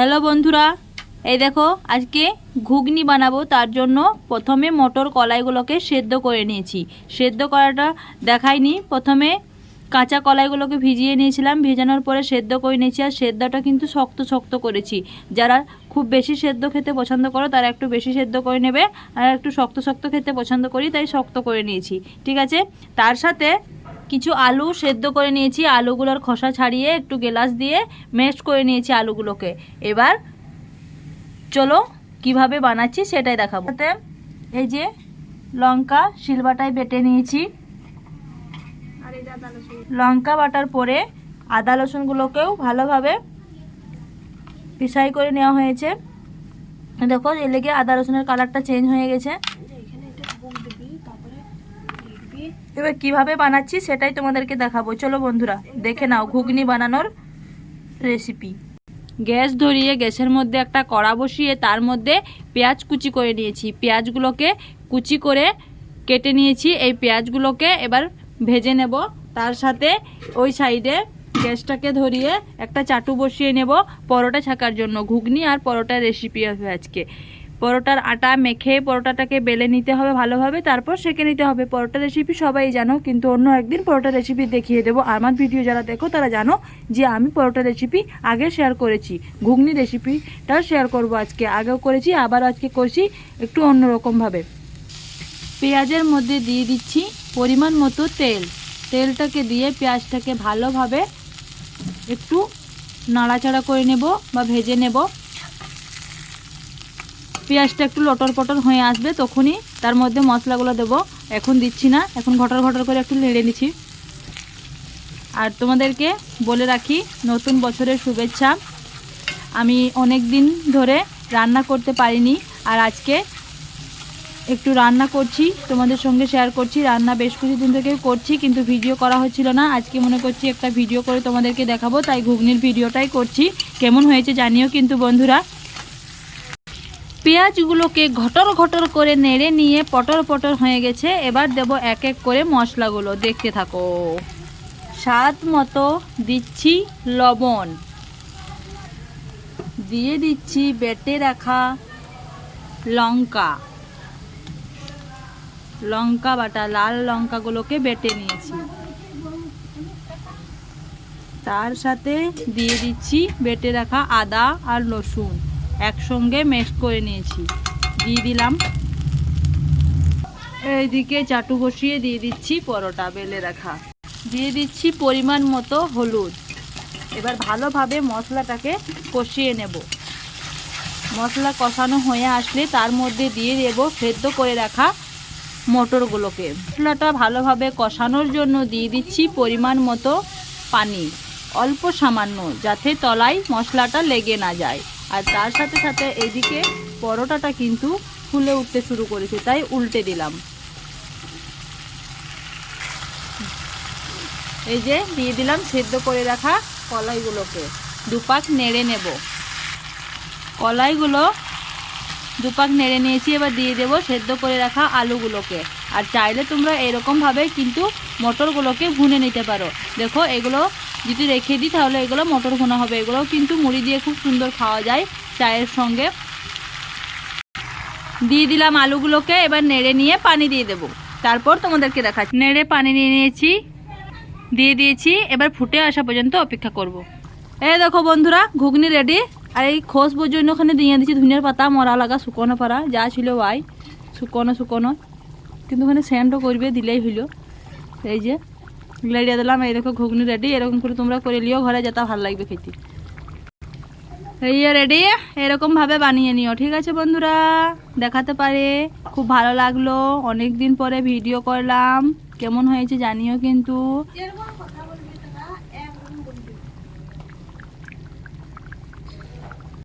Hello বন্ধুরা, এই দেখো আজকে ঘুগনি বানাবো, তার জন্য প্রথমে মটর কলাইগুলোকে সেদ্ধ করে নিয়েছি। সেদ্ধ করাটা দেখাইনি, প্রথমে কাঁচা কলাইগুলোকে ভিজিয়ে নিয়েছিলাম, ভেজানোর পরে সেদ্ধ করে নিয়েছি, আর সেদ্ধটা কিন্তু শক্ত শক্ত করেছি। যারা খুব বেশি সেদ্ধ খেতে পছন্দ করো, তারা একটু বেশি সেদ্ধ করে নেবে, আর একটু শক্ত শক্ত খেতে পছন্দ করি, তাই শক্ত করে নিয়েছি। ঠিক আছে? তার সাথে কিছু আলু সেদ্ধ করে নিয়েছি আলুগুলোর খোসা ছাড়িয়ে একটু গেলাস দিয়ে মেশ করে নিয়েছি আলুগুলোকে। এবার চলো কীভাবে বানাচ্ছি সেটাই দেখাবো। তাতে এই যে লঙ্কা শিলবাটায় বেটে নিয়েছি। লঙ্কা বাটার পরে আদা রসুনগুলোকেও ভালোভাবে পিসাই করে নেওয়া হয়েছে। দেখো এর লেগে আদা রসুনের কালারটা চেঞ্জ হয়ে গেছে। এবার কীভাবে বানাচ্ছি সেটাই তোমাদেরকে দেখাবো। চলো বন্ধুরা, দেখে নাও ঘুগনি বানানোর রেসিপি গ্যাস ধরিয়ে গ্যাসের মধ্যে একটা কড়া বসিয়ে তার মধ্যে পেঁয়াজ কুচি করে নিয়েছি। পেঁয়াজগুলোকে কুচি করে কেটে নিয়েছি। এই পেঁয়াজগুলোকে এবার ভেজে নেব। তার সাথে ওই সাইডে গ্যাসটাকে ধরিয়ে একটা চাটু বসিয়ে নেব পরোটা ছাকার জন্য। ঘুগনি আর পরোটার রেসিপি হবে আজকে। পরোটার আটা মেখে পরোটাটাকে বেলে নিতে হবে ভালোভাবে, তারপর সেঁকে নিতে হবে। পরোটা রেসিপি সবাই জানো, কিন্তু অন্য একদিন পরোটা রেসিপি দেখিয়ে দেবো। আমার ভিডিও যারা দেখো, তারা জানো যে আমি পরোটা রেসিপি আগে শেয়ার করেছি। ঘুগনি রেসিপিটা শেয়ার করব আজকে। আগেও করেছি আবার আজকে করছি, একটু অন্যরকমভাবে। পেঁয়াজের মধ্যে দিয়ে দিচ্ছি পরিমাণ মতো তেল। তেলটাকে দিয়ে পেঁয়াজটাকে ভালোভাবে একটু নাড়াচাড়া করে নেব বা ভেজে নেব। পেঁয়াজটা একটু লটর পটর হয়ে আসবে, তখনই তার মধ্যে মশলাগুলো দেবো। এখন দিচ্ছি না, এখন ঘটর ঘটর করে একটু নেড়ে নিচ্ছি। আর তোমাদেরকে বলে রাখি, নতুন বছরের শুভেচ্ছা। আমি অনেক দিন ধরে রান্না করতে পারিনি, আর আজকে একটু রান্না করছি, তোমাদের সঙ্গে শেয়ার করছি। রান্না বেশ কিছুদিন থেকে করছি, কিন্তু ভিডিও করা হচ্ছিল না। আজকে মনে করছি একটা ভিডিও করে তোমাদেরকে দেখাবো, তাই ঘুগনির ভিডিওটাই করছি। কেমন হয়েছে জানিও কিন্তু বন্ধুরা। পেঁয়াজগুলোকে ঘটর ঘটর করে নেড়ে নিয়ে পটর পটর হয়ে গেছে। এবার দেব এক এক করে মশলাগুলো। দেখতে থাকো। স্বাদ মতো দিচ্ছি লবণ। দিয়ে দিচ্ছি বেটে রাখা লঙ্কা। লঙ্কা বাটা, লাল লঙ্কাগুলোকে বেটে নিয়েছি। তার সাথে দিয়ে দিচ্ছি বেটে রাখা আদা আর রসুন। একসঙ্গে মেশ করে নিয়েছি। দিয়ে দিলাম। এইদিকে চাটু বসিয়ে দিয়ে দিচ্ছি পরোটা বেলে রাখা। দিয়ে দিচ্ছি পরিমাণ মতো হলুদ। এবার ভালোভাবে মশলাটাকে কষিয়ে নেব। মশলা কষানো হয়ে আসলে তার মধ্যে দিয়ে দেব সেদ্ধ করে রাখা মটরগুলোকে। মশলাটা ভালোভাবে কষানোর জন্য দিয়ে দিচ্ছি পরিমাণ মতো পানি। অল্প সামান্য, যাতে তলায় মশলাটা লেগে না যায়। আর তার সাথে সাথে এদিকে পরোটাটা কিন্তু ফুলে উঠতে শুরু করেছে, তাই উল্টে দিলাম। এই যে দিয়ে দিলাম সেদ্ধ করে রাখা কলাইগুলোকে। দুপাক নেড়ে নেব। কলাইগুলো দুপাক নেড়ে নিয়েছি, এবার দিয়ে দেবো সেদ্ধ করে রাখা আলুগুলোকে। আর চাইলে তোমরা এরকমভাবে কিন্তু মটরগুলোকে ভুনে নিতে পারো। দেখো, এগুলো যদি রেখে দিই, তাহলে এগুলো মটর ভুনা হবে। এগুলোও কিন্তু মুড়ি দিয়ে খুব সুন্দর খাওয়া যায় চায়ের সঙ্গে। দিয়ে দিলাম আলুগুলোকে, এবার নেড়ে নিয়ে পানি দিয়ে দেবো। তারপর তোমাদেরকে দেখাচ্ছি। নেড়ে পানি নিয়ে নিয়েছি, দিয়ে দিয়েছি, এবার ফুটে আসা পর্যন্ত অপেক্ষা করব। এই দেখো বন্ধুরা, ঘুগনি রেডি আর এই খোস জন্য ওখানে দিয়ে দিচ্ছি ধনিয়ার পাতা, মরা লাগা, শুকনো পাড়া যা ছিল ওয়াই। শুকনো শুকনো। কিন্তু ওখানে স্যান্ডও করবে, দিলেই হইল। এই যে লেড়িয়ে দিলাম, এই দেখো ঘুগনি রেডি এরকম করে তোমরা করে নিও ঘরে যেটা ভালো লাগবে খেতে। এইয়া রেডি এরকমভাবে বানিয়ে নিও, ঠিক আছে বন্ধুরা? দেখাতে পারে, খুব ভালো লাগল। অনেক দিন পরে ভিডিও করলাম। কেমন হয়েছে জানিও কিন্তু।